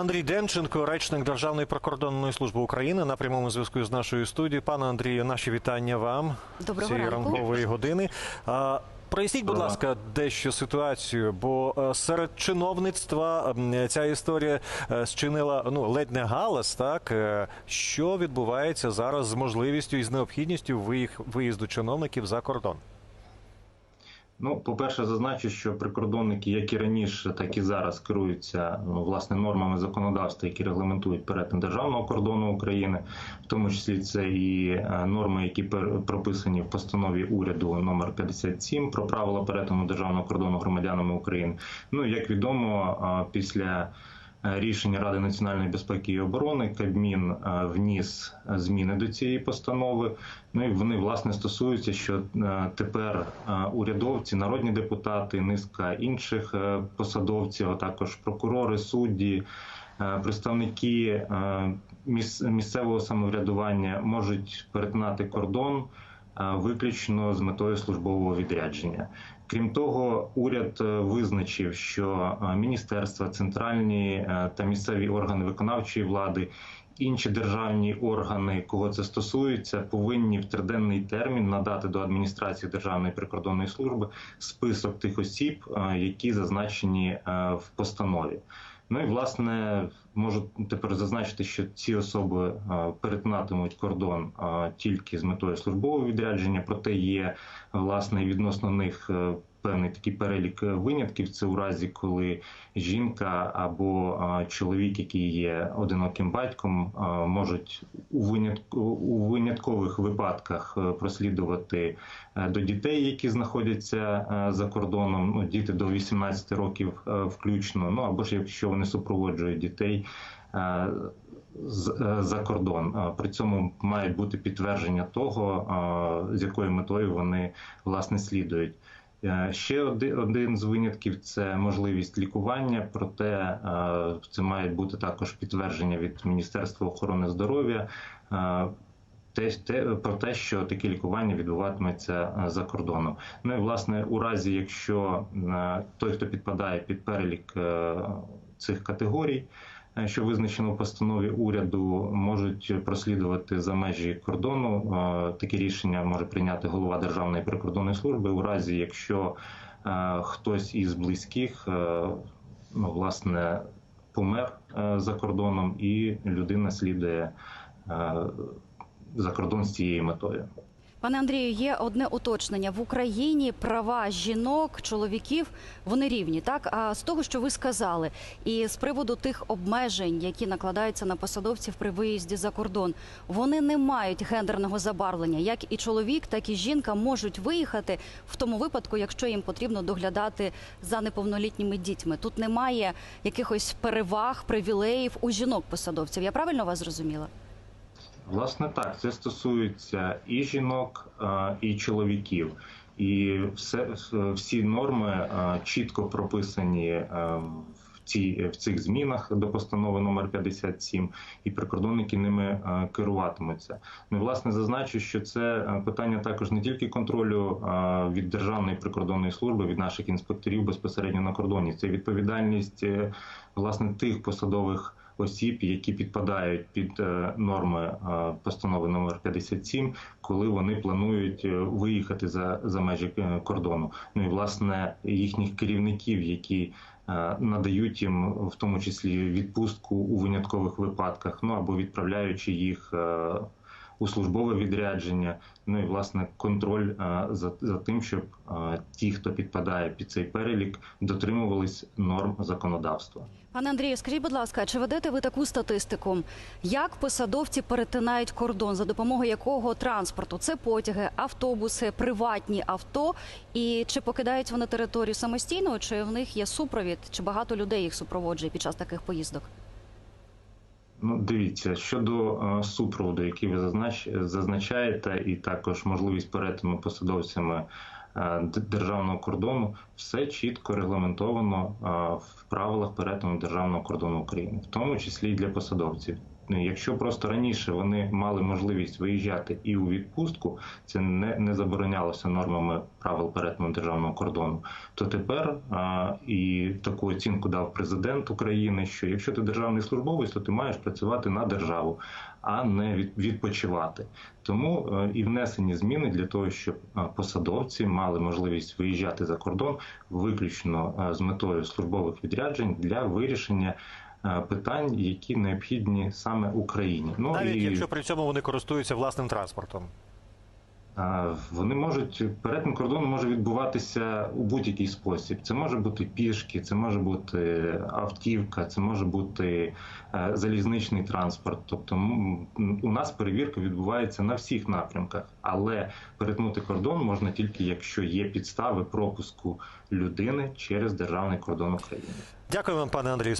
Андрій Демченко, речник Державної прикордонної служби України на прямому зв'язку з нашою студією. Пане Андрію, наші вітання вам Доброго цієї ранку. ранкової години. Проясніть, будь ласка, дещо ситуацію, бо е, серед чиновництва ця історія е, зчинила ну ледь не галас. Так Е, що відбувається зараз з можливістю і з необхідністю виїзду чиновників за кордон? Ну, по-перше, зазначу, що прикордонники, як і раніше, так і зараз керуються ну, власне нормами законодавства, які регламентують перетин державного кордону України, в тому числі це і е, норми, які прописані в постанові уряду номер 57 про правила перетину державного кордону громадянами України. Ну як відомо, після рішення Ради національної безпеки і оборони Кабмін е, вніс е, зміни до цієї постанови. Ну і вони власне стосуються, що е, тепер е, урядовці, народні депутати, низка інших е, посадовців, а також прокурори, судді, е, представники е, місцевого самоврядування можуть перетинати кордон е, виключно з метою службового відрядження. Крім того, уряд е, визначив, що е, міністерства, центральні е, та місцеві органи виконавчої влади, інші державні органи, кого це стосується, повинні в триденний термін надати до адміністрації Державної прикордонної служби список тих осіб, які зазначені в постанові. Ну і власне можу тепер зазначити, що ці особи е, перетинатимуть кордон е, тільки з метою службового відрядження, проте є власне відносно них е, певний такий перелік винятків. Це у разі, коли жінка або чоловік, який є одиноким батьком, можуть у винятку виняткових випадках прослідувати до дітей, які знаходяться за кордоном. Ну діти до 18 років включно. Ну або ж якщо вони супроводжують дітей. Е, е, За кордон при цьому має бути підтвердження того, е, з якою метою вони власне слідують. Ще один з винятків це можливість лікування, проте це має бути також підтвердження від Міністерства охорони здоров'я. те, те, про те, що таке лікування відбуватиметься за кордоном. Ну і власне, у разі, якщо той, хто підпадає під перелік цих категорій, що визначено в постанові уряду, можуть прослідувати за межі кордону. Е, Таке рішення може прийняти голова Державної прикордонної служби у разі, якщо е, хтось із близьких е, ну, власне помер е, за кордоном, і людина слідує е, за кордон з цією метою. Пане Андрію, є одне уточнення в Україні. Права жінок, чоловіків вони рівні. Так а з того, що ви сказали, і з приводу тих обмежень, які накладаються на посадовців при виїзді за кордон, вони не мають гендерного забарвлення. Як і чоловік, так і жінка можуть виїхати в тому випадку, якщо їм потрібно доглядати за неповнолітніми дітьми. Тут немає якихось переваг, привілеїв у жінок-посадовців. Я правильно вас зрозуміла? Власне, так це стосується і жінок, і чоловіків. І все всі норми чітко прописані в ці в цих змінах до постанови номер 57, і прикордонники ними керуватимуться. Ну власне зазначу, що це питання також не тільки контролю від державної прикордонної служби, від наших інспекторів безпосередньо на кордоні. Це відповідальність е, власне тих посадових осіб, які підпадають під е, норми е, постанови номер 57, коли вони планують е, виїхати за, за межі кордону. Ну і власне їхніх керівників, які надають їм в тому числі відпустку у виняткових випадках, ну або відправляючи їх. У службове відрядження, ну і власне контроль е, за, за тим, щоб е, ті, хто підпадає під цей перелік, дотримувались норм законодавства. Пане Андрію, скажіть, будь ласка, чи ведете ви таку статистику? Як посадовці перетинають кордон за допомогою якого транспорту? Це потяги, автобуси, приватні авто? І чи покидають вони територію самостійно, чи в них є супровід, чи багато людей їх супроводжує під час таких поїздок? Ну, дивіться щодо е, супроводу, який ви зазнач... зазначаєте, і також можливість перетину посадовцями е, державного кордону, все чітко регламентовано е, в правилах перетину державного кордону України, в тому числі і для посадовців. Якщо просто раніше вони мали можливість виїжджати і у відпустку, це не, не заборонялося нормами правил перетину державного кордону, то тепер а, і таку оцінку дав президент України, що якщо ти державний службовець, то ти маєш працювати на державу, а не відпочивати. Тому е, і внесені зміни для того, щоб е, посадовці мали можливість виїжджати за кордон виключно е, з метою службових відряджень для вирішення питань, які необхідні саме Україні. Ну Навіть і якщо при цьому вони користуються власним транспортом. вони можуть перетин кордону може відбуватися у будь-який спосіб. Це може бути пішки, це може бути автівка, це може бути е, залізничний транспорт. Тобто у нас перевірка відбувається на всіх напрямках, але перетнути кордон можна тільки якщо є підстави пропуску людини через державний кордон України. Дякую вам, пане Андрію.